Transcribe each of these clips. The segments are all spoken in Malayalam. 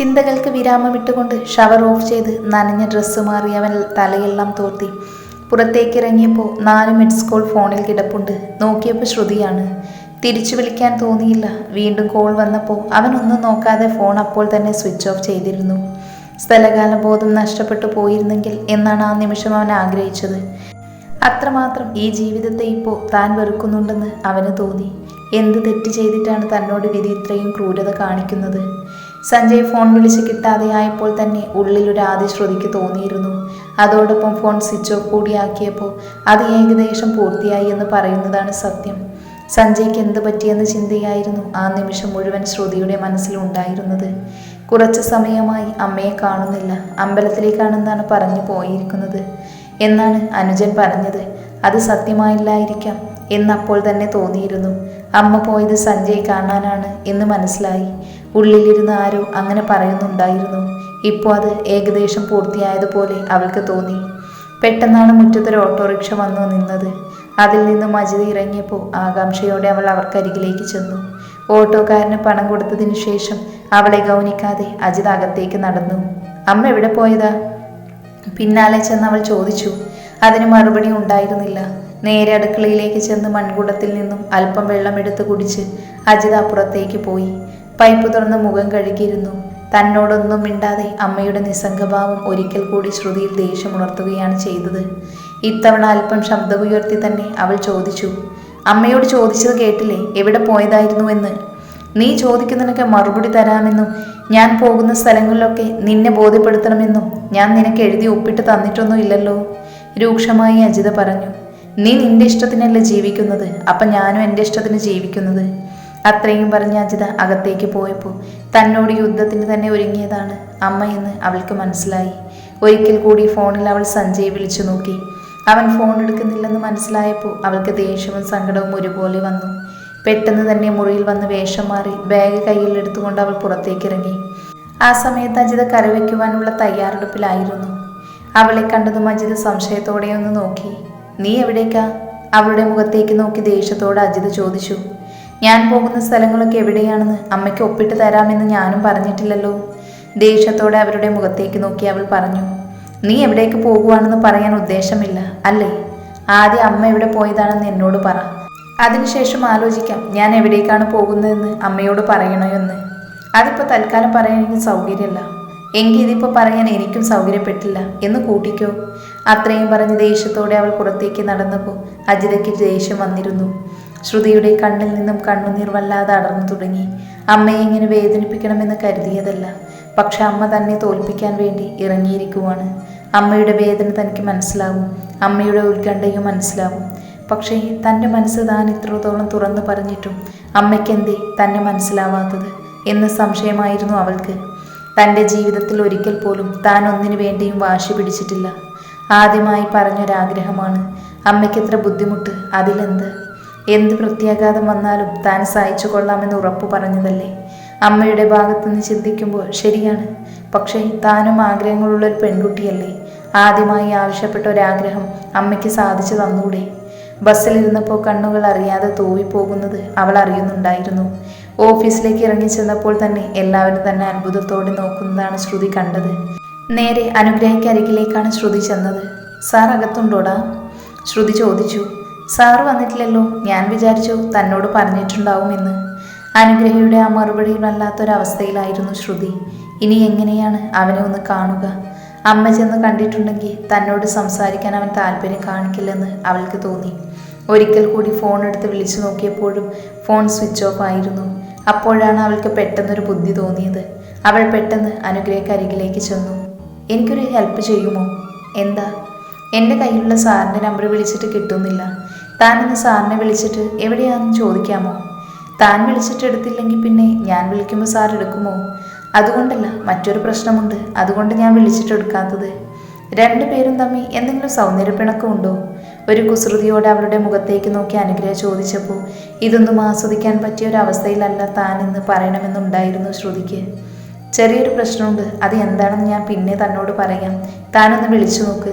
ചിന്തകൾക്ക് വിരാമമിട്ടുകൊണ്ട് ഷവർ ഓഫ് ചെയ്ത് നനഞ്ഞ ഡ്രസ്സ് മാറി അവൻ തലയെല്ലാം തോർത്തി. പുറത്തേക്ക് ഇറങ്ങിയപ്പോൾ നാല് മിനിറ്റ്സ് കോൾ ഫോണിൽ കിടപ്പുണ്ട്. നോക്കിയപ്പോൾ ശ്രുതിയാണ്. തിരിച്ചു വിളിക്കാൻ തോന്നിയില്ല. വീണ്ടും കോൾ വന്നപ്പോൾ അവൻ ഒന്നും നോക്കാതെ ഫോൺ അപ്പോൾ തന്നെ സ്വിച്ച് ഓഫ് ചെയ്തിരുന്നു. സ്ഥലകാല ബോധം നഷ്ടപ്പെട്ടു പോയിരുന്നെങ്കിൽ എന്നാണ് ആ നിമിഷം അവൻ ആഗ്രഹിച്ചത്. അത്രമാത്രം ഈ ജീവിതത്തെ ഇപ്പോൾ താൻ വെറുക്കുന്നുണ്ടെന്ന് അവന് തോന്നി. എന്ത് തെറ്റ് ചെയ്തിട്ടാണ് തന്നോട് വിധി ഇത്രയും ക്രൂരത കാണിക്കുന്നത്? സഞ്ജയ് ഫോൺ വിളിച്ച് കിട്ടാതെയായപ്പോൾ തന്നെ ഉള്ളിലൊരു ആദ്യ ശ്രുതിക്ക് തോന്നിയിരുന്നു. അതോടൊപ്പം ഫോൺ സ്വിച്ച് ഓഫ് കൂടിയാക്കിയപ്പോൾ അത് ഏകദേശം പൂർത്തിയായി എന്ന് പറയുന്നതാണ് സത്യം. സഞ്ജയ്ക്ക് എന്ത് പറ്റിയെന്ന ചിന്തയായിരുന്നു ആ നിമിഷം മുഴുവൻ ശ്രുതിയുടെ മനസ്സിലുണ്ടായിരുന്നത് കുറച്ച് സമയമായി അമ്മയെ കാണുന്നില്ല. അമ്പലത്തിലേക്കാണെന്നാണ് പറഞ്ഞു പോയിരിക്കുന്നത്. എന്നാണ് അനുജൻ പറഞ്ഞത്. അത് സത്യമായില്ലായിരിക്കാം എന്നപ്പോൾ തന്നെ തോന്നിയിരുന്നു. അമ്മ പോയത് സഞ്ജയ് കാണാനാണ് എന്ന് മനസ്സിലായി. ഉള്ളിലിരുന്ന് ആരോ അങ്ങനെ പറയുന്നുണ്ടായിരുന്നു. ഇപ്പോൾ അത് ഏകദേശം പൂർത്തിയായതുപോലെ അവൾക്ക് തോന്നി. പെട്ടെന്നാണ് മുറ്റത്തൊരു ഓട്ടോറിക്ഷ വന്നു നിന്നത്. അതിൽ നിന്ന് മജിദ് ഇറങ്ങിയപ്പോൾ ആകാംക്ഷയോടെ അവൾ അവർക്കരികിലേക്ക് ചെന്നു. ഓട്ടോക്കാരന് പണം കൊടുത്തതിന് ശേഷം അവളെ ഗൗനിക്കാതെ അജിത് അകത്തേക്ക് നടന്നു. അമ്മ എവിടെ പോയതാ? പിന്നാലെ ചെന്ന് അവൾ ചോദിച്ചു. അതിന് മറുപടി ഉണ്ടായിരുന്നില്ല. നേരെ അടുക്കളയിലേക്ക് ചെന്ന് മൺകൂടത്തിൽ നിന്നും അല്പം വെള്ളം എടുത്ത് കുടിച്ച് അജിത് അപ്പുറത്തേക്ക് പോയി. പൈപ്പ് തുറന്ന് മുഖം കഴുകിയിരുന്നു. തന്നോടൊന്നും മിണ്ടാതെ അമ്മയുടെ നിസ്സംഗഭാവം ഒരിക്കൽ കൂടി ശ്രുതിയിൽ ദേഷ്യമുണർത്തുകയാണ് ചെയ്തത്. ഇത്തവണ അല്പം ശബ്ദമുയർത്തി തന്നെ അവൾ ചോദിച്ചു അമ്മയോട് ചോദിച്ചത് കേട്ടില്ലേ? എവിടെ പോയതായിരുന്നു എന്ന്? നീ ചോദിക്കുന്നതിനൊക്കെ മറുപടി തരാമെന്നും ഞാൻ പോകുന്ന സ്ഥലങ്ങളിലൊക്കെ നിന്നെ ബോധ്യപ്പെടുത്തണമെന്നും ഞാൻ നിനക്ക് എഴുതി ഒപ്പിട്ട് തന്നിട്ടൊന്നും ഇല്ലല്ലോ രൂക്ഷമായി അജിത പറഞ്ഞു നീ നിന്റെ ഇഷ്ടത്തിനല്ല ജീവിക്കുന്നത്? അപ്പം ഞാനും എന്റെ ഇഷ്ടത്തിന് ജീവിക്കുന്നത്. അത്രയും പറഞ്ഞ അജിത അകത്തേക്ക് പോയപ്പോൾ തന്നോട് യുദ്ധത്തിന് തന്നെ ഒരുങ്ങിയതാണ് അമ്മയെന്ന് അവൾക്ക് മനസ്സിലായി. ഒരിക്കൽ കൂടി ഫോണിൽ അവൾ സഞ്ജയ് വിളിച്ചു നോക്കി. അവൻ ഫോൺ എടുക്കുന്നില്ലെന്ന് മനസ്സിലായപ്പോൾ അവൾക്ക് ദേഷ്യവും സങ്കടവും ഒരുപോലെ വന്നു. പെട്ടെന്ന് തന്നെ മുറിയിൽ വന്ന് വേഷം മാറി ബാഗ് കയ്യിൽ എടുത്തുകൊണ്ട് അവൾ പുറത്തേക്ക് ഇറങ്ങി. ആ സമയത്ത് അജിത കരവയ്ക്കുവാനുള്ള തയ്യാറെടുപ്പിലായിരുന്നു. അവളെ കണ്ടതും അജിത് സംശയത്തോടെ ഒന്ന് നോക്കി. നീ എവിടേക്കാ? അവളുടെ മുഖത്തേക്ക് നോക്കി ദേഷ്യത്തോടെ അജിത് ചോദിച്ചു. ഞാൻ പോകുന്ന സ്ഥലങ്ങളൊക്കെ എവിടെയാണെന്ന് അമ്മയ്ക്ക് ഒപ്പിട്ട് തരാമെന്ന് ഞാനും പറഞ്ഞിട്ടില്ലല്ലോ. ദേഷ്യത്തോടെ അവരുടെ മുഖത്തേക്ക് നോക്കി അവൾ പറഞ്ഞു നീ എവിടേക്ക് പോകുവാണെന്ന് പറയാൻ ഉദ്ദേശമില്ല അല്ലേ? ആദ്യം അമ്മ എവിടെ പോയതാണെന്ന് എന്നോട് പറ. അതിനുശേഷം ആലോചിക്കാം ഞാൻ എവിടേക്കാണ് പോകുന്നതെന്ന് അമ്മയോട് പറയണോ എന്ന്. അതിപ്പോൾ തൽക്കാലം പറയാൻ എനിക്ക് സൗകര്യമില്ല. എങ്കിൽ ഇതിപ്പോൾ പറയാൻ എനിക്കും സൗകര്യപ്പെട്ടില്ല. എന്ന് കൂട്ടിക്കോ. അത്രയും പറഞ്ഞ് ദേഷ്യത്തോടെ അവൾ പുറത്തേക്ക് നടന്നപ്പോൾ അജിതയ്ക്ക് ദേഷ്യം വന്നിരുന്നു. ശ്രുതിയുടെ കണ്ണിൽ നിന്നും കണ്ണുനീർ വല്ലാതെ അടർന്നു തുടങ്ങി. അമ്മയെ ഇങ്ങനെ വേദനിപ്പിക്കണമെന്ന് കരുതിയതല്ല. പക്ഷെ അമ്മ തന്നെ തോൽപ്പിക്കാൻ വേണ്ടി ഇറങ്ങിയിരിക്കുവാണ്. അമ്മയുടെ വേദന തനിക്ക് മനസ്സിലാവും. അമ്മയുടെ ഉത്കണ്ഠയും മനസ്സിലാവും. പക്ഷേ തന്റെ മനസ്സ് താൻ ഇത്രത്തോളം തുറന്നു പറഞ്ഞിട്ടും അമ്മയ്ക്കെന്തേ തന്നെ മനസ്സിലാവാത്തത് എന്ന് സംശയമായിരുന്നു അവൾക്ക്. തന്റെ ജീവിതത്തിൽ ഒരിക്കൽ പോലും താൻ ഒന്നിനു വേണ്ടിയും വാശി പിടിച്ചിട്ടില്ല. ആദ്യമായി പറഞ്ഞൊരാഗ്രഹമാണ്. അമ്മയ്ക്കെത്ര ബുദ്ധിമുട്ട്? അതിലെന്ത്? എന്ത് പ്രത്യാഘാതം വന്നാലും താൻ സഹിച്ചു കൊള്ളാമെന്ന് ഉറപ്പു പറഞ്ഞതല്ലേ? അമ്മയുടെ ഭാഗത്തുനിന്ന് ചിന്തിക്കുമ്പോൾ ശരിയാണ്. പക്ഷേ താനും ആഗ്രഹങ്ങളുള്ള ഒരു പെൺകുട്ടിയല്ലേ. ആദ്യമായി ആവശ്യപ്പെട്ട ഒരാഗ്രഹം അമ്മയ്ക്ക് സാധിച്ചു തന്നൂടെ. ബസ്സിലിരുന്നപ്പോൾ കണ്ണുകൾ അറിയാതെ തൂവിപ്പോകുന്നത് അവൾ അറിയുന്നുണ്ടായിരുന്നു. ഓഫീസിലേക്ക് ഇറങ്ങി ചെന്നപ്പോൾ തന്നെ എല്ലാവരും തന്നെ അത്ഭുതത്തോടെ നോക്കുന്നതാണ് ശ്രുതി കണ്ടത്. നേരെ അനുഗ്രഹിക്കരികിലേക്കാണ് ശ്രുതി ചെന്നത്. സാർ അകത്തുണ്ടോടാ? ശ്രുതി ചോദിച്ചു. സാർ വന്നിട്ടില്ലല്ലോ. ഞാൻ വിചാരിച്ചു തന്നോട് പറഞ്ഞിട്ടുണ്ടാവുമെന്ന് അനുഗ്രഹയുടെ ആ മറുപടിയിൽ വല്ലാത്തൊരവസ്ഥയിലായിരുന്നു ശ്രുതി. ഇനി എങ്ങനെയാണ് അവനെ ഒന്ന് കാണുക? അമ്മ ചെന്ന് കണ്ടിട്ടുണ്ടെങ്കിൽ തന്നോട് സംസാരിക്കാൻ അവൻ താല്പര്യം കാണിക്കില്ലെന്ന് അവൾക്ക് തോന്നി. ഒരിക്കൽ കൂടി ഫോൺ എടുത്ത് വിളിച്ചു നോക്കിയപ്പോഴും ഫോൺ സ്വിച്ച് ഓഫ് ആയിരുന്നു. അപ്പോഴാണ് അവൾക്ക് പെട്ടെന്നൊരു ബുദ്ധി തോന്നിയത്. അവൾ പെട്ടെന്ന് അനുഗ്രഹക്കരികിലേക്ക് ചെന്നു. എനിക്കൊരു ഹെൽപ്പ് ചെയ്യുമോ? എന്താ? എന്റെ കയ്യിലുള്ള സാറിന്റെ നമ്പർ വിളിച്ചിട്ട് കിട്ടുന്നില്ല. താനൊന്ന് സാറിനെ വിളിച്ചിട്ട് എവിടെയാണെന്ന് ചോദിക്കാമോ? താൻ വിളിച്ചിട്ട് എടുത്തില്ലെങ്കിൽ പിന്നെ ഞാൻ വിളിക്കുമ്പോൾ സാർ എടുക്കുമോ? അതുകൊണ്ടല്ല മറ്റൊരു പ്രശ്നമുണ്ട്. അതുകൊണ്ട് ഞാൻ വിളിച്ചിട്ട് എടുക്കാത്തത്. രണ്ടുപേരും തമ്മിൽ എന്തെങ്കിലും സൗന്ദര്യപ്പിണക്കമുണ്ടോ ഒരു കുസൃതിയോടെ അവരുടെ മുഖത്തേക്ക് നോക്കി അനുഗ്രഹം ചോദിച്ചപ്പോൾ ഇതൊന്നും ആസ്വദിക്കാൻ പറ്റിയ ഒരു അവസ്ഥയിലല്ല താൻ ഇന്ന് പറയണമെന്നുണ്ടായിരുന്നു ശ്രുതിക്ക്. ചെറിയൊരു പ്രശ്നമുണ്ട്. അത് എന്താണെന്ന് ഞാൻ പിന്നെ തന്നോട് പറയാം. താനൊന്ന് വിളിച്ചു നോക്ക്.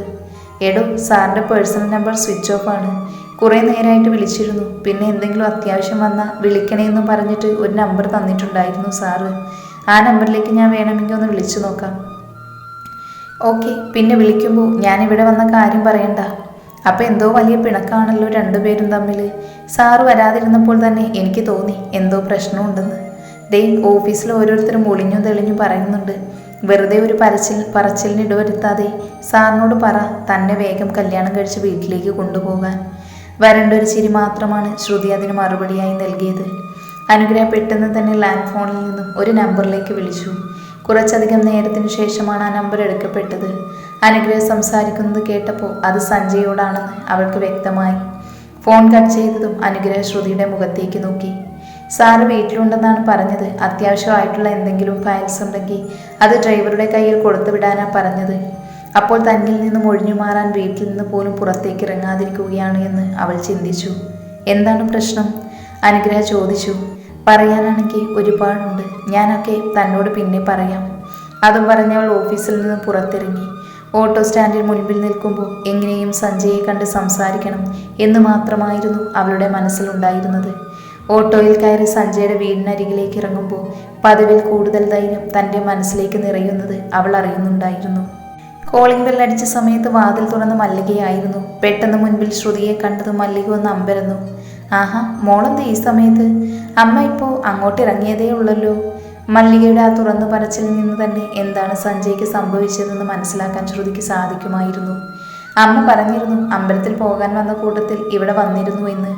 എടോ സാറിന്റെ പേഴ്സണൽ നമ്പർ സ്വിച്ച് ഓഫ് ആണ്. കുറേ നേരമായിട്ട് വിളിച്ചിരുന്നു. പിന്നെ എന്തെങ്കിലും അത്യാവശ്യം വന്നാൽ വിളിക്കണേന്ന് പറഞ്ഞിട്ട് ഒരു നമ്പർ തന്നിട്ടുണ്ടായിരുന്നു സാറ്. ആ നമ്പറിലേക്ക് ഞാൻ വേണമെങ്കിൽ ഒന്ന് വിളിച്ചു നോക്കാം. ഓക്കെ പിന്നെ വിളിക്കുമ്പോൾ ഞാനിവിടെ വന്ന കാര്യം പറയണ്ട. അപ്പോൾ എന്തോ വലിയ പിണക്കാണല്ലോ രണ്ടുപേരും തമ്മിൽ സാറ് വരാതിരുന്നപ്പോൾ തന്നെ എനിക്ക് തോന്നി എന്തോ പ്രശ്നമുണ്ടെന്ന്. ദേ ഓഫീസിൽ ഓരോരുത്തരും ഒളിഞ്ഞും തെളിഞ്ഞും പറയുന്നുണ്ട്. വെറുതെ ഒരു പരച്ചിൽ പറച്ചിലിന് ഇടവരുത്താതെ സാറിനോട് പറ തന്നെ വേഗം കല്യാണം കഴിച്ച് വീട്ടിലേക്ക് കൊണ്ടുപോകാൻ. വരേണ്ട ഒരു ചിരി മാത്രമാണ് ശ്രുതി അതിന് മറുപടിയായി നൽകിയത്. അനുഗ്രഹ പെട്ടെന്ന് തന്നെ ലാൻഡ് ഫോണിൽ നിന്നും ഒരു നമ്പറിലേക്ക് വിളിച്ചു. കുറച്ചധികം നേരത്തിനു ശേഷമാണ് ആ നമ്പർ എടുക്കപ്പെട്ടത്. അനുഗ്രഹം സംസാരിക്കുന്നത് കേട്ടപ്പോൾ അത് സഞ്ജയോടാണെന്ന് അവൾക്ക് വ്യക്തമായി. ഫോൺ കട്ട് ചെയ്തതും അനുഗ്രഹ ശ്രുതിയുടെ മുഖത്തേക്ക് നോക്കി. സാറ് വീട്ടിലുണ്ടെന്നാണ് പറഞ്ഞത്. അത്യാവശ്യമായിട്ടുള്ള എന്തെങ്കിലും ഫയൽസ് ഉണ്ടെങ്കിൽ അത് ഡ്രൈവറുടെ കയ്യിൽ കൊടുത്തു വിടാനാണ് പറഞ്ഞത്. അപ്പോൾ തന്നിൽ നിന്നും ഒഴിഞ്ഞു മാറാൻ വീട്ടിൽ നിന്ന് പോലും പുറത്തേക്ക് ഇറങ്ങാതിരിക്കുകയാണ് എന്ന് അവൾ ചിന്തിച്ചു. എന്താണ് പ്രശ്നം? അനുഗ്രഹ ചോദിച്ചു. പറയാനാണെങ്കിൽ ഒരുപാടുണ്ട്. ഞാനൊക്കെ തന്നോട് പിന്നെ പറയാം. അതും പറഞ്ഞവൾ ഓഫീസിൽ നിന്ന് പുറത്തിറങ്ങി. ഓട്ടോ സ്റ്റാൻഡിൽ മുൻപിൽ നിൽക്കുമ്പോൾ എങ്ങനെയും സഞ്ജയെ കണ്ട് സംസാരിക്കണം എന്ന് മാത്രമായിരുന്നു അവളുടെ മനസ്സിലുണ്ടായിരുന്നത്. ഓട്ടോയിൽ കയറി സഞ്ജയുടെ വീടിനരികിലേക്ക് ഇറങ്ങുമ്പോൾ പതിവിൽ കൂടുതൽ ധൈര്യം തന്റെ മനസ്സിലേക്ക് നിറയുന്നത് അവൾ അറിയുന്നുണ്ടായിരുന്നു. കോളിംഗ് അടിച്ച സമയത്ത് വാതിൽ തുറന്ന് മല്ലികയായിരുന്നു. പെട്ടെന്ന് മുൻപിൽ ശ്രുതിയെ കണ്ടത് മല്ലിക ഒന്ന് അമ്പരന്നു. ആഹാ മോളെന്ത് ഈ സമയത്ത്? അമ്മ ഇപ്പോൾ അങ്ങോട്ട് ഇറങ്ങിയതേ ഉള്ളല്ലോ മല്ലികയുടെ ആ തുറന്നു പറച്ചിൽ നിന്ന് തന്നെ എന്താണ് സഞ്ജയ്ക്ക് സംഭവിച്ചതെന്ന് മനസ്സിലാക്കാൻ ശ്രുതിക്ക് സാധിക്കുമായിരുന്നു. അമ്മ പറഞ്ഞിരുന്നു അമ്പലത്തിൽ പോകാൻ വന്ന കൂട്ടത്തിൽ ഇവിടെ വന്നിരുന്നു എന്ന്.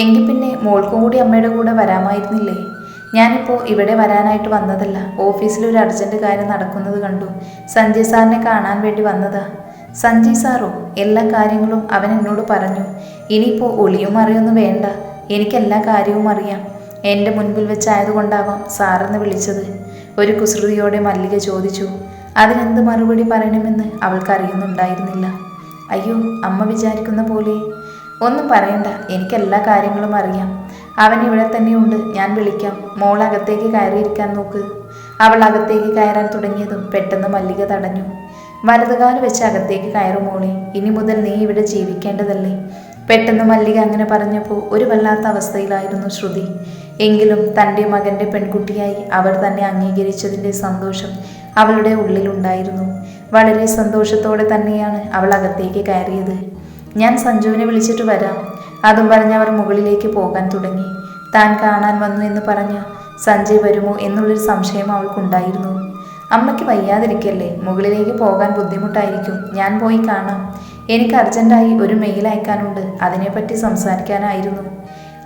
എങ്കിൽ പിന്നെ മോൾക്കും കൂടി അമ്മയുടെ കൂടെ വരാമായിരുന്നില്ലേ? ഞാനിപ്പോൾ ഇവിടെ വരാനായിട്ട് വന്നതല്ല. ഓഫീസിൽ ഒരു അർജന്റ് കാര്യം നടക്കുന്നത് കണ്ടു. സഞ്ജയ് സാറിനെ കാണാൻ വേണ്ടി വന്നതാ. സഞ്ജയ് സാറോ എല്ലാ കാര്യങ്ങളും അവൻ എന്നോട് പറഞ്ഞു. ഇനിയിപ്പോൾ ഒളിയും അറിയൊന്നും വേണ്ട. എനിക്കെല്ലാ കാര്യവും അറിയാം. എന്റെ മുൻപിൽ വെച്ചായതുകൊണ്ടാവാം സാറെന്ന് വിളിച്ചത്. ഒരു കുസൃതിയോടെ മല്ലിക ചോദിച്ചു. അതിനെന്ത് മറുപടി പറയണമെന്ന് അവൾക്കറിയുന്നുണ്ടായിരുന്നില്ല. അയ്യോ അമ്മ വിചാരിക്കുന്ന പോലെ. ഒന്നും പറയണ്ട. എനിക്കെല്ലാ കാര്യങ്ങളും അറിയാം. അവൻ ഇവിടെ തന്നെയുണ്ട് ഞാൻ വിളിക്കാം. മോൾ അകത്തേക്ക് കയറിയിരിക്കാൻ നോക്ക്. അവൾ അകത്തേക്ക് കയറാൻ തുടങ്ങിയതും പെട്ടെന്ന് മല്ലിക തടഞ്ഞു. വലതുകാൽ വെച്ച് അകത്തേക്ക് കയറും മോളെ. ഇനി മുതൽ നീ ഇവിടെ ജീവിക്കേണ്ടതല്ലേ? പെട്ടെന്ന് മല്ലിക അങ്ങനെ പറഞ്ഞപ്പോൾ ഒരു വല്ലാത്ത അവസ്ഥയിലായിരുന്നു ശ്രുതി. എങ്കിലും തന്റെ മകന്റെ പെൺകുട്ടിയായി അവർ തന്നെ അംഗീകരിച്ചതിന്റെ സന്തോഷം അവളുടെ ഉള്ളിലുണ്ടായിരുന്നു. വളരെ സന്തോഷത്തോടെ തന്നെയാണ് അവൾ അകത്തേക്ക് കയറിയത്. ഞാൻ സഞ്ജുവിനെ വിളിച്ചിട്ട് വരാം. അതും പറഞ്ഞ് അവർ മുകളിലേക്ക് പോകാൻ തുടങ്ങി. താൻ കാണാൻ വന്നു എന്ന് പറഞ്ഞ സഞ്ജയ് വരുമോ എന്നുള്ളൊരു സംശയം അവൾക്കുണ്ടായിരുന്നു. അമ്മയ്ക്ക് വയ്യാതിരിക്കല്ലേ? മുകളിലേക്ക് പോകാൻ ബുദ്ധിമുട്ടായിരിക്കും. ഞാൻ പോയി കാണാം. എനിക്ക് അർജന്റായി ഒരു മെയിൽ അയക്കാനുണ്ട്. അതിനെപ്പറ്റി സംസാരിക്കാനായിരുന്നു.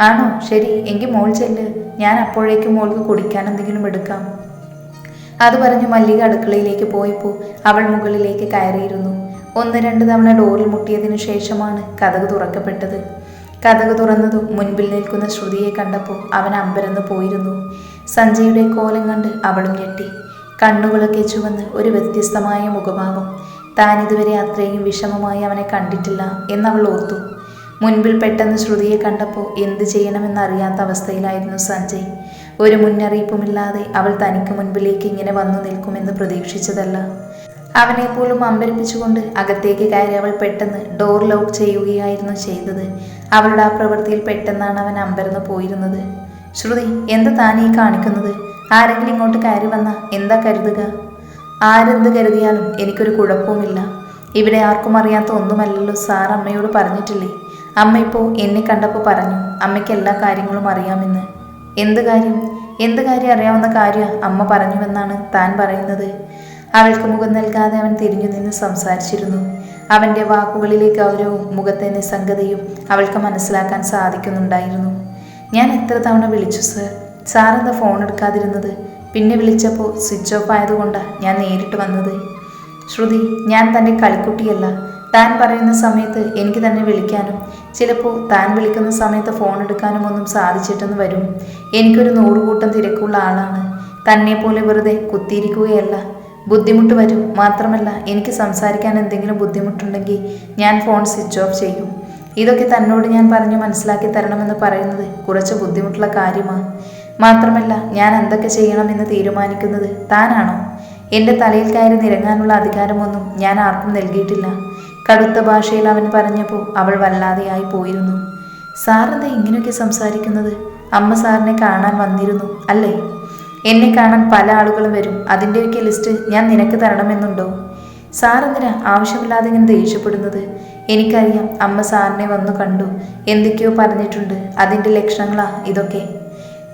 ആണോ? ശരി. എങ്കിൽ മോൾ ചെല്ല്. ഞാൻ അപ്പോഴേക്കും മോൾക്ക് കുടിക്കാൻ എന്തെങ്കിലും എടുക്കാം. അത് പറഞ്ഞു മല്ലിക അടുക്കളയിലേക്ക് പോയപ്പോൾ അവൾ മുകളിലേക്ക് കയറിയിരുന്നു. ഒന്ന് രണ്ട് തവണ ഡോറിൽ മുട്ടിയതിനു ശേഷമാണ് കഥക് തുറക്കപ്പെട്ടത്. കഥക് തുറന്നതും മുൻപിൽ നിൽക്കുന്ന ശ്രുതിയെ കണ്ടപ്പോൾ അവൻ അമ്പരന്ന് പോയിരുന്നു. സഞ്ജയുടെ കോലം കണ്ട് അവളും ഞെട്ടി. കണ്ണുകളൊക്കെ ചുവന്ന് ഒരു വ്യത്യസ്തമായ മുഖഭാവം. താൻ ഇതുവരെ അത്രയും വിഷമമായി അവനെ കണ്ടിട്ടില്ല എന്നവൾ ഓർത്തു. മുൻപിൽ പെട്ടെന്ന് ശ്രുതിയെ കണ്ടപ്പോൾ എന്ത് ചെയ്യണമെന്നറിയാത്ത അവസ്ഥയിലായിരുന്നു സഞ്ജയ്. ഒരു മുന്നറിയിപ്പുമില്ലാതെ അവൾ തനിക്ക് മുൻപിലേക്ക് ഇങ്ങനെ വന്നു നിൽക്കുമെന്ന് പ്രതീക്ഷിച്ചതല്ല. അവനെ പോലും അമ്പരിപ്പിച്ചുകൊണ്ട് അകത്തേക്ക് കയറി അവൾ പെട്ടെന്ന് ഡോർ ലോക്ക് ചെയ്യുകയായിരുന്നു ചെയ്തത്. അവളുടെ ആ പ്രവൃത്തിയിൽ പെട്ടെന്നാണ് അവൻ അമ്പരന്ന് പോയിരുന്നത്. ശ്രുതി എന്താ ഈ കാണിക്കുന്നത്? ആരെങ്കിലും ഇങ്ങോട്ട് കയറി വന്ന എന്താ കരുതുക? ആരെന്ത് കരുതിയാലും എനിക്കൊരു കുഴപ്പവുമില്ല. ഇവിടെ ആർക്കും അറിയാത്ത ഒന്നുമല്ലല്ലോ സാർ അമ്മയോട് പറഞ്ഞിട്ടില്ലേ? അമ്മ ഇപ്പോൾ എന്നെ കണ്ടപ്പോൾ പറഞ്ഞു അമ്മയ്ക്ക് എല്ലാ കാര്യങ്ങളും അറിയാമെന്ന്. എന്ത് കാര്യം? എന്ത് കാര്യം അറിയാവുന്ന കാര്യം അമ്മ പറഞ്ഞുവെന്നാണ് താൻ പറയുന്നത്. അവൾക്ക് മുഖം നൽകാതെ അവൻ തിരിഞ്ഞു നിന്ന് സംസാരിച്ചിരുന്നു. അവന്റെ വാക്കുകളിലെ ഗൗരവവും മുഖത്തെ നിസ്സംഗതയും അവൾക്ക് മനസ്സിലാക്കാൻ സാധിക്കുന്നുണ്ടായിരുന്നു. ഞാൻ എത്ര തവണ വിളിച്ചു സർ? Sir phone എടുക്കാതിരുന്നത്? പിന്നെ വിളിച്ചപ്പോൾ സ്വിച്ച് ഓഫ് ആയതുകൊണ്ടാണ് ഞാൻ നേരിട്ട് വന്നത്. ശ്രുതി ഞാൻ തന്റെ കളിക്കുട്ടിയല്ല. താൻ പറയുന്ന സമയത്ത് എനിക്ക് തന്നെ വിളിക്കാനും ചിലപ്പോൾ താൻ വിളിക്കുന്ന സമയത്ത് ഫോൺ എടുക്കാനും ഒന്നും സാധിച്ചിട്ടെന്ന് വരും. എനിക്കൊരു നൂറുകൂട്ടം തിരക്കുള്ള ആളാണ്. തന്നെ പോലെ വെറുതെ കുത്തിയിരിക്കുകയല്ല. ബുദ്ധിമുട്ട് വരും. മാത്രമല്ല എനിക്ക് സംസാരിക്കാൻ എന്തെങ്കിലും ബുദ്ധിമുട്ടുണ്ടെങ്കിൽ ഞാൻ ഫോൺ സ്വിച്ച് ഓഫ് ചെയ്യും. ഇതൊക്കെ തന്നോട് ഞാൻ പറഞ്ഞു മനസ്സിലാക്കി തരണമെന്ന് പറയുന്നത് കുറച്ച് ബുദ്ധിമുട്ടുള്ള കാര്യമാണ് മാത്രമല്ല ഞാൻ എന്തൊക്കെ ചെയ്യണമെന്ന് തീരുമാനിക്കുന്നത് താനാണോ? എന്റെ തലയിൽ കയറി നിരങ്ങാനുള്ള അധികാരമൊന്നും ഞാൻ ആർക്കും നൽകിയിട്ടില്ല. കടുത്ത ഭാഷയിൽ അവൻ പറഞ്ഞപ്പോൾ അവൾ വല്ലാതെയായി പോയിരുന്നു. സാറെന്താ ഇങ്ങനെയൊക്കെ സംസാരിക്കുന്നത്? അമ്മ സാറിനെ കാണാൻ വന്നിരുന്നു അല്ലേ? എന്നെ കാണാൻ പല ആളുകളും വരും. അതിന്റെയൊക്കെ ലിസ്റ്റ് ഞാൻ നിനക്ക് തരണമെന്നുണ്ടോ? സാർ എന്തിനാ ആവശ്യമില്ലാതെ ഇങ്ങനെ ദേഷ്യപ്പെടുന്നത്? എനിക്കറിയാം അമ്മ സാറിനെ വന്നു കണ്ടു. എന്തൊക്കെയോ പറഞ്ഞിട്ടുണ്ട്. അതിന്റെ ലക്ഷണങ്ങളാ ഇതൊക്കെ.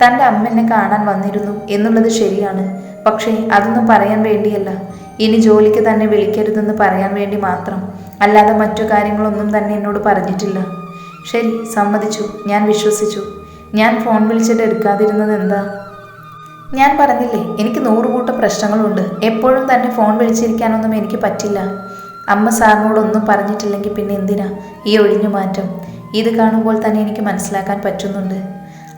തന്റെ അമ്മ എന്നെ കാണാൻ വന്നിരുന്നു എന്നുള്ളത് ശരിയാണ്. പക്ഷേ അതൊന്നും പറയാൻ വേണ്ടിയല്ല. ഇനി ജോലിക്ക് തന്നെ വിളിക്കരുതെന്ന് പറയാൻ വേണ്ടി മാത്രം. അല്ലാതെ മറ്റു കാര്യങ്ങളൊന്നും തന്നെ എന്നോട് പറഞ്ഞിട്ടില്ല. ശരി സമ്മതിച്ചു. ഞാൻ വിശ്വസിച്ചു. ഞാൻ ഫോൺ വിളിച്ചിട്ട് എടുക്കാതിരുന്നത് എന്താ? ഞാൻ പറഞ്ഞില്ലേ എനിക്ക് നൂറുകൂട്ടം പ്രശ്നങ്ങളുണ്ട്. എപ്പോഴും തന്നെ ഫോൺ വിളിച്ചിരിക്കാനൊന്നും എനിക്ക് പറ്റില്ല. അമ്മ സാറിനോടൊന്നും പറഞ്ഞിട്ടില്ലെങ്കിൽ പിന്നെ എന്തിനാ? ഈ ഒഴിഞ്ഞു മാറ്റം. ഇത് കാണുമ്പോൾ തന്നെ എനിക്ക് മനസ്സിലാക്കാൻ പറ്റുന്നുണ്ട്.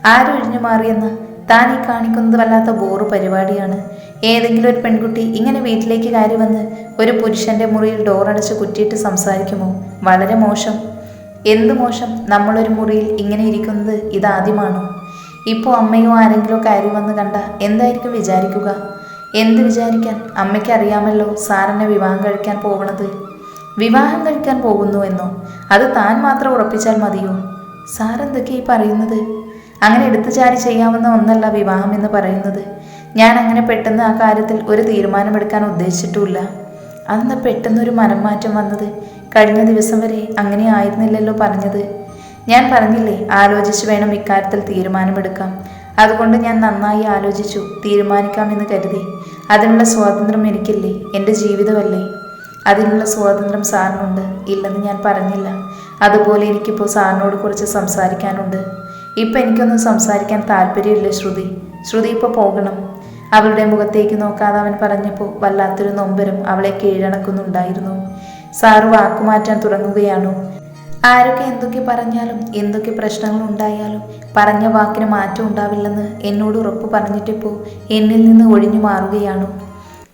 ആരൊഴിഞ്ഞു മാറിയെന്ന്? താൻ ഈ കാണിക്കുന്നത് വല്ലാത്ത ബോറ് പരിപാടിയാണ്. ഏതെങ്കിലും ഒരു പെൺകുട്ടി ഇങ്ങനെ വീട്ടിലേക്ക് കയറി വന്ന് ഒരു പുരുഷന്റെ മുറിയിൽ ഡോറടച്ച് കുറ്റിയിട്ട് സംസാരിക്കുമോ? വളരെ മോശം. എന്ത് മോശം? നമ്മളൊരു മുറിയിൽ ഇങ്ങനെ ഇരിക്കുന്നത് ഇതാദ്യമാണോ? ഇപ്പോൾ അമ്മയോ ആരെങ്കിലോ കയറി വന്ന് കണ്ട എന്തായിരിക്കും വിചാരിക്കുക? എന്ത് വിചാരിക്കാൻ? അമ്മയ്ക്ക് അറിയാമല്ലോ സാറിനെ വിവാഹം കഴിക്കാൻ പോകണത് വിവാഹം കഴിക്കാൻ പോകുന്നു എന്നോ? അത് താൻ മാത്രം ഉറപ്പിച്ചാൽ മതിയോ? സാർ ഈ പറയുന്നത്? അങ്ങനെ എടുത്തു ചാടി ചെയ്യാവുന്ന ഒന്നല്ല വിവാഹം എന്ന് പറയുന്നത്. ഞാൻ അങ്ങനെ പെട്ടെന്ന് ആ കാര്യത്തിൽ ഒരു തീരുമാനമെടുക്കാൻ ഉദ്ദേശിച്ചിട്ടുമില്ല. അന്ന് പെട്ടെന്നൊരു മനം മാറ്റം വന്നത്? കഴിഞ്ഞ ദിവസം വരെ അങ്ങനെ ആയിരുന്നില്ലല്ലോ പറഞ്ഞത്. ഞാൻ പറഞ്ഞില്ലേ ആലോചിച്ച് വേണം ഇക്കാര്യത്തിൽ തീരുമാനമെടുക്കാം അതുകൊണ്ട് ഞാൻ നന്നായി ആലോചിച്ചു തീരുമാനിക്കാമെന്ന് കരുതി. അതിനുള്ള സ്വാതന്ത്ര്യം എനിക്കില്ലേ എന്റെ ജീവിതമല്ലേ? അതിനുള്ള സ്വാതന്ത്ര്യം സാറിനുണ്ട് ഇല്ലെന്ന് ഞാൻ പറഞ്ഞില്ല. അതുപോലെ എനിക്കിപ്പോൾ സാറിനോട് കുറച്ച് സംസാരിക്കാനുണ്ട്. ഇപ്പം എനിക്കൊന്നും സംസാരിക്കാൻ താല്പര്യമില്ല ശ്രുതി. ശ്രുതി ഇപ്പോൾ പോകണം. അവളുടെ മുഖത്തേക്ക് നോക്കാതെ അവൻ പറഞ്ഞപ്പോൾ വല്ലാത്തൊരു നൊമ്പരം അവളെ കീഴടക്കുന്നുണ്ടായിരുന്നു. സാറ് വാക്കുമാറ്റാൻ തുടങ്ങുകയാണോ. ആരൊക്കെ എന്തൊക്കെ പറഞ്ഞാലും എന്തൊക്കെ പ്രശ്നങ്ങൾ ഉണ്ടായാലും പറഞ്ഞ വാക്കിന് മാറ്റം ഉണ്ടാവില്ലെന്ന് എന്നോട് ഉറപ്പ് പറഞ്ഞിട്ടിപ്പോൾ എന്നിൽ നിന്ന് ഒഴിഞ്ഞു മാറുകയാണോ.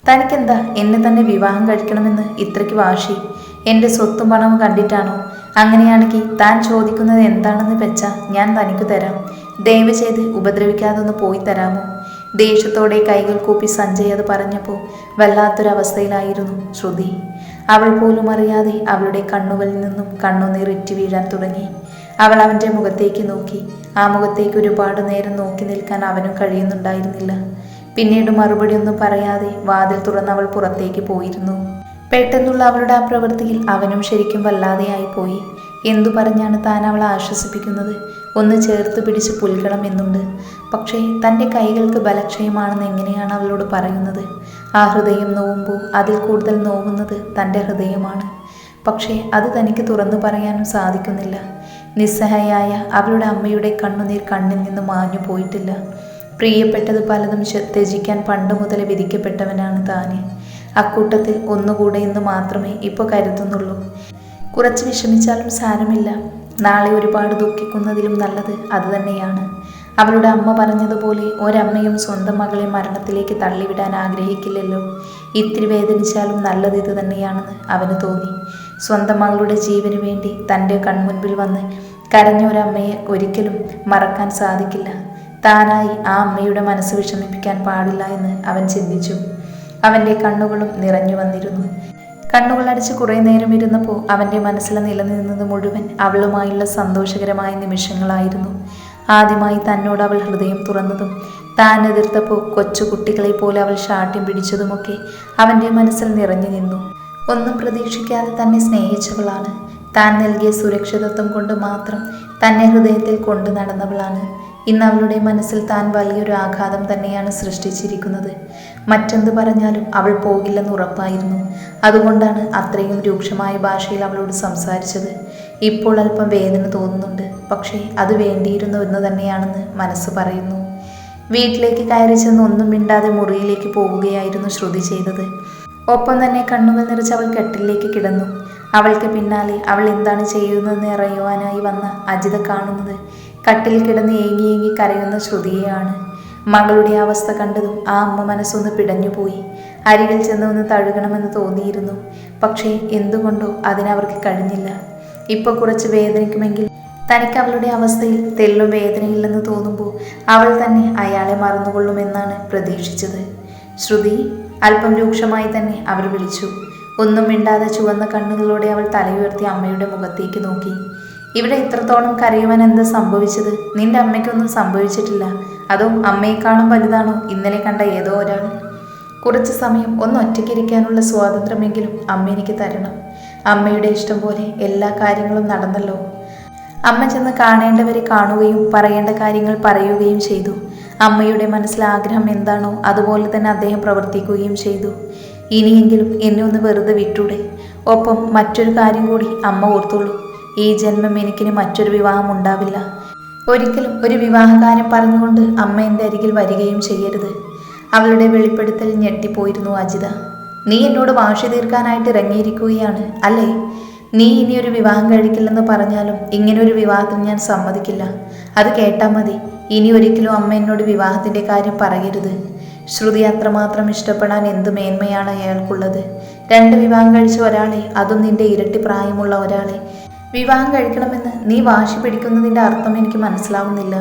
തനിക്കെന്താ എന്നെ തന്നെ വിവാഹം കഴിക്കണമെന്ന് ഇത്രയ്ക്ക് വാശി? എന്റെ സ്വത്തും പണവും കണ്ടിട്ടാണോ? അങ്ങനെയാണെങ്കിൽ താൻ ചോദിക്കുന്നത് എന്താണെന്ന് വെച്ചാൽ ഞാൻ തനിക്ക് തരാം. ദയവ് ചെയ്ത് ഉപദ്രവിക്കാതെ ഒന്ന് പോയി തരാമോ? ദേഷ്യത്തോടെ കൈകൾ കൂപ്പി സഞ്ജയ് അത് പറഞ്ഞപ്പോൾ വല്ലാത്തൊരവസ്ഥയിലായിരുന്നു ശ്രുതി. അവൾ പോലും അറിയാതെ അവളുടെ കണ്ണുകളിൽ നിന്നും കണ്ണുനീറിറ്റ് വീഴാൻ തുടങ്ങി. അവൾ അവന്റെ മുഖത്തേക്ക് നോക്കി. ആ മുഖത്തേക്ക് ഒരുപാട് നേരം നോക്കി നിൽക്കാൻ അവനും കഴിയുന്നുണ്ടായിരുന്നില്ല. പിന്നീട് മറുപടി ഒന്നും പറയാതെ വാതിൽ തുറന്ന് അവൾ പുറത്തേക്ക് പോയിരുന്നു. പെട്ടെന്നുള്ള അവളുടെ ആ പ്രവൃത്തിയിൽ അവനും ശരിക്കും വല്ലാതെയായി പോയി. എന്തു പറഞ്ഞാണ് താൻ അവളെ ആശ്വസിപ്പിക്കുന്നത്? ഒന്ന് ചേർത്ത് പിടിച്ച് പുൽകണം എന്നുണ്ട്. പക്ഷേ തന്റെ കൈകൾക്ക് ബലക്ഷയമാണെന്ന് എങ്ങനെയാണ് അവളോട് പറയുന്നത്? ആ ഹൃദയം നോവുമ്പോൾ അതിൽ കൂടുതൽ നോവുന്നത് തന്റെ ഹൃദയമാണ്. പക്ഷേ അത് തനിക്ക് തുറന്നു പറയാനും സാധിക്കുന്നില്ല. നിസ്സഹായായ അവളുടെ അമ്മയുടെ കണ്ണുനീർ കണ്ണിൽ നിന്ന് മാഞ്ഞു പോയിട്ടില്ല. പ്രിയപ്പെട്ടത് പലതും ത്യജിക്കാൻ പണ്ട് മുതലേ വിധിക്കപ്പെട്ടവനാണ് താന്. അക്കൂട്ടത്തിൽ ഒന്നുകൂടെ എന്ന് മാത്രമേ ഇപ്പോൾ കരുതുന്നുള്ളൂ. കുറച്ച് വിഷമിച്ചാലും സാരമില്ല. നാളെ ഒരുപാട് ദുഃഖിക്കുന്നതിലും നല്ലത് അതുതന്നെയാണ് അവളുടെ അമ്മ പറഞ്ഞതുപോലെ ഒരമ്മയും സ്വന്തം മകളെ മരണത്തിലേക്ക് തള്ളിവിടാൻ ആഗ്രഹിക്കില്ലല്ലോ. ഇത്തിരി വേദനിച്ചാലും നല്ലത് ഇത് തന്നെയാണെന്ന് അവന് തോന്നി. സ്വന്തം മകളുടെ ജീവന് വേണ്ടി തന്റെ കൺമുൻപിൽ വന്ന് കരഞ്ഞ ഒരമ്മയെ ഒരിക്കലും മറക്കാൻ സാധിക്കില്ല. താനായി ആ അമ്മയുടെ മനസ്സ് വിഷമിപ്പിക്കാൻ പാടില്ല എന്ന് അവൻ ചിന്തിച്ചു. അവന്റെ കണ്ണുകളും നിറഞ്ഞു വന്നിരുന്നു. കണ്ണുകളടച്ച് കുറേ നേരം ഇരുന്നപ്പോൾ അവന്റെ മനസ്സിൽ നിലനിന്നത് മുഴുവൻ അവളുമായുള്ള സന്തോഷകരമായ നിമിഷങ്ങളായിരുന്നു. ആദ്യമായി തന്നോട് അവൾ ഹൃദയം തുറന്നതും താൻ എതിർത്തപ്പോൾ കൊച്ചുകുട്ടികളെ പോലെ അവൾ ഷാട്യം പിടിച്ചതുമൊക്കെ അവന്റെ മനസ്സിൽ നിറഞ്ഞു നിന്നു. ഒന്നും പ്രതീക്ഷിക്കാതെ തന്നെ സ്നേഹിച്ചവളാണ്. താൻ നൽകിയ സുരക്ഷിതത്വം കൊണ്ട് മാത്രം തന്നെ ഹൃദയത്തിൽ കൊണ്ടു നടന്നവളാണ്. ഇന്ന് അവളുടെ മനസ്സിൽ താൻ വലിയൊരു ആഘാതം തന്നെയാണ് സൃഷ്ടിച്ചിരിക്കുന്നത്. മറ്റെന്ത് പറഞ്ഞാലും അവൾ പോകില്ലെന്ന് ഉറപ്പായിരുന്നു. അതുകൊണ്ടാണ് അത്രയും രൂക്ഷമായ ഭാഷയിൽ അവളോട് സംസാരിച്ചത്. ഇപ്പോൾ അല്പം വേദന തോന്നുന്നുണ്ട്. പക്ഷേ അത് വേണ്ടിയിരുന്നു എന്ന് തന്നെയാണെന്ന് മനസ്സ് പറയുന്നു. വീട്ടിലേക്ക് കയറി ചെന്ന് ഒന്നും മിണ്ടാതെ മുറിയിലേക്ക് പോവുകയായിരുന്നു ശ്രുതി ചെയ്തത്. ഒപ്പം തന്നെ കണ്ണുകൾ നിറച്ച് അവൾ കെട്ടിലേക്ക് കിടന്നു. അവൾക്ക് പിന്നാലെ അവൾ എന്താണ് ചെയ്യുന്നതെന്ന് അറിയുവാനായി വന്ന അജിത കാണുന്നത് കട്ടിൽ കിടന്ന് ഏങ്ങി ഏങ്ങി കരയുന്ന ശ്രുതിയെയാണ്. മകളുടെ അവസ്ഥ കണ്ടതും ആ അമ്മ മനസ്സൊന്ന് പിടഞ്ഞുപോയി. അരികിൽ ചെന്ന് ഒന്ന് തഴുകണമെന്ന് തോന്നിയിരുന്നു. പക്ഷേ എന്തുകൊണ്ടോ അതിനവർക്ക് കഴിഞ്ഞില്ല. ഇപ്പോൾ കുറച്ച് വേദനിക്കുമെങ്കിൽ തനിക്ക് അവളുടെ അവസ്ഥയിൽ തെല്ലും വേദനയില്ലെന്ന് തോന്നുമ്പോൾ അവൾ തന്നെ അയാളെ മറന്നുകൊള്ളുമെന്നാണ് പ്രതീക്ഷിച്ചത്. ശ്രുതി അല്പം രൂക്ഷമായി തന്നെ അവർ വിളിച്ചു. ഒന്നും മിണ്ടാതെ ചുവന്ന കണ്ണുകളോടെ അവൾ തലയുയർത്തി അമ്മയുടെ മുഖത്തേക്ക് നോക്കി. ഇവിടെ ഇത്രത്തോളം കരയുവാൻ എന്താ സംഭവിച്ചത്? നിന്റെ അമ്മയ്ക്കൊന്നും സംഭവിച്ചിട്ടില്ല. അതോ അമ്മയെക്കാളും വലുതാണോ? ഇന്നലെ കണ്ട ഏതോ ഒരാൾ. കുറച്ച് സമയം ഒന്ന് ഒറ്റയ്ക്കിരിക്കാനുള്ള സ്വാതന്ത്ര്യമെങ്കിലും അമ്മ എനിക്ക് തരണം. അമ്മയുടെ ഇഷ്ടം പോലെ എല്ലാ കാര്യങ്ങളും നടന്നല്ലോ. അമ്മ ചെന്ന് കാണേണ്ടവരെ കാണുകയും പറയേണ്ട കാര്യങ്ങൾ പറയുകയും ചെയ്തു. അമ്മയുടെ മനസ്സിലെ ആഗ്രഹം എന്താണോ അതുപോലെ തന്നെ അദ്ദേഹം പ്രവർത്തിക്കുകയും ചെയ്തു. ഇനിയെങ്കിലും എന്നെ ഒന്ന് വെറുതെ വിട്ടൂടെ? ഒപ്പം മറ്റൊരു കാര്യം കൂടി അമ്മ ഓർത്തുള്ളൂ. ഈ ജന്മം എനിക്കിന് മറ്റൊരു വിവാഹം ഉണ്ടാവില്ല. ഒരിക്കലും ഒരു വിവാഹകാരം പറഞ്ഞുകൊണ്ട് അമ്മ എന്റെ അരികിൽ വരികയും ചെയ്യരുത്. അവളുടെ വെളിപ്പെടുത്തൽ ഞെട്ടിപ്പോയിരുന്നു അജിത. നീ എന്നോട് വാശി തീർക്കാനായിട്ട് ഇറങ്ങിയിരിക്കുകയാണ് അല്ലേ? നീ ഇനി ഒരു വിവാഹം കഴിക്കില്ലെന്ന് പറഞ്ഞാലും ഇങ്ങനെ ഒരു വിവാഹത്തിന് ഞാൻ സമ്മതിക്കില്ല. അത് കേട്ടാൽ മതി. ഇനി ഒരിക്കലും അമ്മ എന്നോട് വിവാഹത്തിന്റെ കാര്യം പറയരുത്. ശ്രുതി അത്രമാത്രം ഇഷ്ടപ്പെടാൻ എന്ത് മേന്മയാണ് അയാൾക്കുള്ളത്? രണ്ട് വിവാഹം കഴിച്ച ഒരാളെ അതും നിന്റെ ഇരട്ടി പ്രായമുള്ള ഒരാളെ. വിവാഹം കഴിക്കണമെന്ന് നീ വാശി പിടിക്കുന്നതിന്റെ അർത്ഥം എനിക്ക് മനസ്സിലാവുന്നില്ല.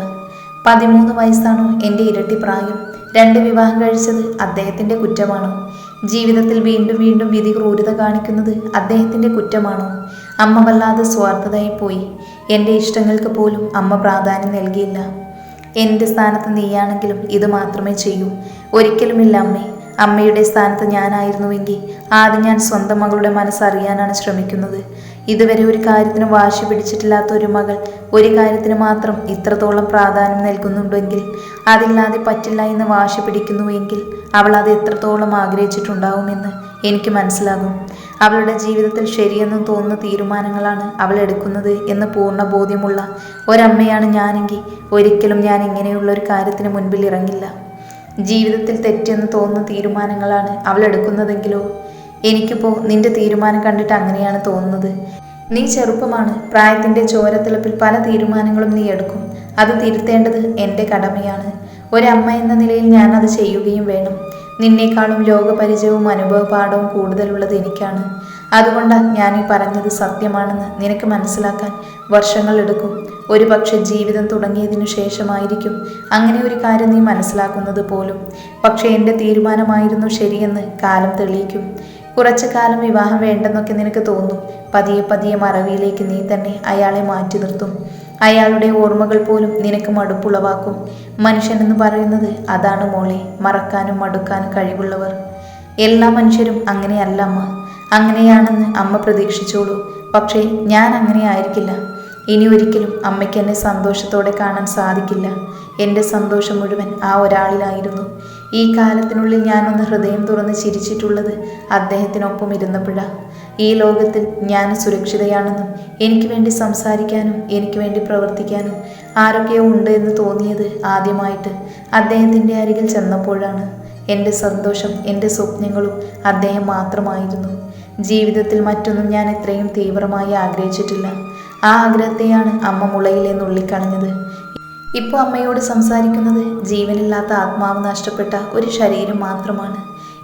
പതിമൂന്ന് വയസ്സാണോ എന്റെ ഇരട്ടി പ്രായം? രണ്ട് വിവാഹം കഴിച്ചത് അദ്ദേഹത്തിന്റെ കുറ്റമാണോ? ജീവിതത്തിൽ വീണ്ടും വീണ്ടും വിധി ക്രൂരത കാണിക്കുന്നത് അദ്ദേഹത്തിന്റെ കുറ്റമാണോ? അമ്മ വല്ലാതെ സ്വാർത്ഥതയായി പോയി. എന്റെ ഇഷ്ടങ്ങൾക്ക് പോലും അമ്മ പ്രാധാന്യം നൽകിയില്ല. എന്റെ സ്ഥാനത്ത് നീയാണെങ്കിലും ഇത് മാത്രമേ ചെയ്യൂ. ഒരിക്കലുമില്ല അമ്മേ. അമ്മയുടെ സ്ഥാനത്ത് ഞാനായിരുന്നുവെങ്കിൽ ആദ്യം ഞാൻ സ്വന്തം മകളുടെ മനസ്സറിയാനാണ് ശ്രമിക്കുന്നത്. ഇതുവരെ ഒരു കാര്യത്തിനും വാശി പിടിച്ചിട്ടില്ലാത്ത ഒരു മകൾ ഒരു കാര്യത്തിന് മാത്രം ഇത്രത്തോളം പ്രാധാന്യം നൽകുന്നുണ്ടെങ്കിൽ അതില്ലാതെ പറ്റില്ല എന്ന് വാശി പിടിക്കുന്നുവെങ്കിൽ അവൾ അത് എത്രത്തോളം ആഗ്രഹിച്ചിട്ടുണ്ടാവുമെന്ന് എനിക്ക് മനസ്സിലാകും. അവളുടെ ജീവിതത്തിൽ ശരിയെന്ന് തോന്നുന്ന തീരുമാനങ്ങളാണ് അവൾ എടുക്കുന്നത് എന്ന് പൂർണ ബോധ്യമുള്ള ഒരമ്മയാണ് ഞാനെങ്കിൽ ഒരിക്കലും ഞാൻ ഇങ്ങനെയുള്ള ഒരു കാര്യത്തിന് മുൻപിൽ ഇറങ്ങില്ല. ജീവിതത്തിൽ തെറ്റെന്ന് തോന്നുന്ന തീരുമാനങ്ങളാണ് അവൾ എടുക്കുന്നതെങ്കിലോ? എനിക്കിപ്പോൾ നിന്റെ തീരുമാനം കണ്ടിട്ട് അങ്ങനെയാണ് തോന്നുന്നത്. നീ ചെറുപ്പമാണ്. പ്രായത്തിന്റെ ചോരത്തിളപ്പിൽ പല തീരുമാനങ്ങളും നീ എടുക്കും. അത് തിരുത്തേണ്ടത് എന്റെ കടമയാണ്. ഒരമ്മ എന്ന നിലയിൽ ഞാൻ അത് ചെയ്യുകയും വേണം. നിന്നേക്കാളും ലോകപരിചയവും അനുഭവപാഠവും കൂടുതലുള്ളത് എനിക്കാണ്. അതുകൊണ്ടാണ് ഞാൻ ഈ പറഞ്ഞത് സത്യമാണെന്ന് നിനക്ക് മനസ്സിലാക്കാൻ വർഷങ്ങൾ എടുക്കും. ഒരു പക്ഷെ ജീവിതം തുടങ്ങിയതിനു ശേഷമായിരിക്കും അങ്ങനെ ഒരു കാര്യം നീ മനസ്സിലാക്കുന്നത് പോലും. പക്ഷേ എന്റെ തീരുമാനമായിരുന്നു ശരിയെന്ന് കാലം തെളിയിക്കും. കുറച്ചു കാലം വിവാഹം വേണ്ടെന്നൊക്കെ നിനക്ക് തോന്നും. പതിയെ പതിയെ മറവിയിലേക്ക് നീ തന്നെ അയാളെ മാറ്റി നിർത്തും. അയാളുടെ ഓർമ്മകൾ പോലും നിനക്ക് മടുപ്പുളവാക്കും. മനുഷ്യൻ എന്ന് പറയുന്നത് അതാണ് മോളെ. മറക്കാനും മടുക്കാനും കഴിവുള്ളവർ. എല്ലാ മനുഷ്യരും അങ്ങനെയല്ല അമ്മ. അങ്ങനെയാണെന്ന് അമ്മ പ്രതീക്ഷിച്ചോളൂ. പക്ഷേ ഞാൻ അങ്ങനെ ആയിരിക്കില്ല. ഇനി ഒരിക്കലും അമ്മയ്ക്ക് എന്നെ സന്തോഷത്തോടെ കാണാൻ സാധിക്കില്ല. എന്റെ സന്തോഷം മുഴുവൻ ആ ഒരാളിലായിരുന്നു. ഈ കാലത്തിനുള്ളിൽ ഞാനൊന്ന് ഹൃദയം തുറന്ന് ചിരിച്ചിട്ടുള്ളത് അദ്ദേഹത്തിനൊപ്പം ഇരുന്നപ്പോഴാണ് ഈ ലോകത്തിൽ ഞാൻ സുരക്ഷിതയാണെന്നും എനിക്ക് വേണ്ടി സംസാരിക്കാനും എനിക്ക് വേണ്ടി പ്രവർത്തിക്കാനും ആരൊക്കെയോ ഉണ്ട് എന്ന് തോന്നിയത് ആദ്യമായിട്ട് അദ്ദേഹത്തിന്റെ അരികിൽ ചെന്നപ്പോഴാണ്. എന്റെ സന്തോഷം എന്റെ സ്വപ്നങ്ങളും അദ്ദേഹം മാത്രമായിരുന്നു. ജീവിതത്തിൽ മറ്റൊന്നും ഞാൻ ഇത്രയും തീവ്രമായി ആഗ്രഹിച്ചിട്ടില്ല. ആ ആഗ്രഹത്തെയാണ് അമ്മ മുളയിലെ നുള്ളിക്കളഞ്ഞത് ഇപ്പോൾ അമ്മയോട് സംസാരിക്കുന്നത് ജീവനില്ലാത്ത ആത്മാവ് നഷ്ടപ്പെട്ട ഒരു ശരീരം മാത്രമാണ്.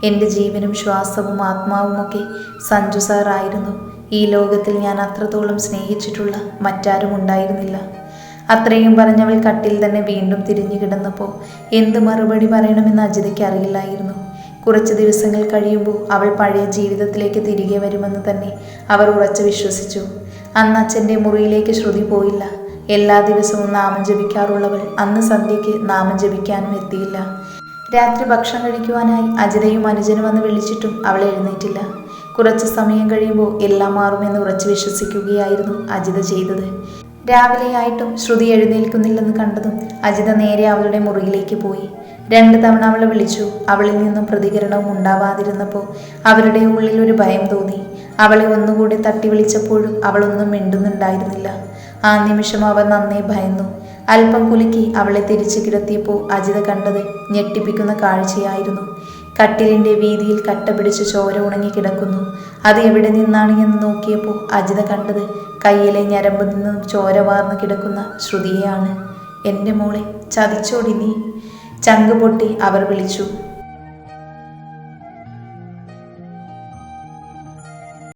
എന്റെ ജീവനും ശ്വാസവും ആത്മാവുമൊക്കെ സഞ്ജു സാറായിരുന്നു ഈ ലോകത്തിൽ ഞാൻ അത്രത്തോളം സ്നേഹിച്ചിട്ടുള്ള മറ്റാരും ഉണ്ടായിരുന്നില്ല. അത്രയും പറഞ്ഞവൾ കട്ടിൽ തന്നെ വീണ്ടും തിരിഞ്ഞു കിടന്നപ്പോൾ എന്ത് മറുപടി പറയണമെന്ന് അജിതയ്ക്ക് അറിയില്ലായിരുന്നു. കുറച്ച് ദിവസങ്ങൾ കഴിയുമ്പോൾ അവൾ പഴയ ജീവിതത്തിലേക്ക് തിരികെ വരുമെന്ന് തന്നെ അവർ ഉറച്ചു വിശ്വസിച്ചു. അന്ന് അച്ഛന്റെ മുറിയിലേക്ക് ശ്രുതി പോയില്ല. എല്ലാ ദിവസവും നാമം ജപിക്കാറുള്ളവൾ അന്ന് സന്ധ്യയ്ക്ക് നാമം ജപിക്കാനും എത്തിയില്ല. രാത്രി ഭക്ഷണം കഴിക്കുവാനായി അജിതയും അനുജനും വന്ന് വിളിച്ചിട്ടും അവൾ എഴുന്നേറ്റില്ല. കുറച്ച് സമയം കഴിയുമ്പോൾ എല്ലാം മാറുമെന്ന് ഉറച്ചു വിശ്വസിക്കുകയായിരുന്നു അജിത ചെയ്തത്. രാവിലെയായിട്ടും ശ്രുതി എഴുന്നേൽക്കുന്നില്ലെന്ന് കണ്ടതും അജിത നേരെ അവളുടെ മുറിയിലേക്ക് പോയി. രണ്ട് തവണ അവളെ വിളിച്ചു. അവളിൽ നിന്നും പ്രതികരണവും ഉണ്ടാവാതിരുന്നപ്പോൾ അവരുടെ ഉള്ളിൽ ഒരു ഭയം തോന്നി. അവളെ ഒന്നുകൂടി തട്ടി വിളിച്ചപ്പോഴും അവളൊന്നും മിണ്ടുന്നുണ്ടായിരുന്നില്ല. ആ നിമിഷം അവൻ നന്നേ ഭയന്നു. അല്പം കുലുക്കി അവളെ തിരിച്ചു കിടത്തിയപ്പോൾ അജിത കണ്ടത് ഞെട്ടിപ്പിക്കുന്ന കാഴ്ചയായിരുന്നു. കട്ടിലിന്റെ വീതിയിൽ കട്ട പിടിച്ച് ചോര ഉണങ്ങി കിടക്കുന്നു. അത് എവിടെ നിന്നാണ് എന്ന് നോക്കിയപ്പോൾ അജിത കണ്ടത് കയ്യിലെ ഞരമ്പ് നിന്നും ചോര വാർന്നു കിടക്കുന്ന ശ്രുതിയെയാണ്. എന്റെ മോളെ ചതിച്ചോടി നീ. ചങ്ക് പൊട്ടി അവർ വിളിച്ചു.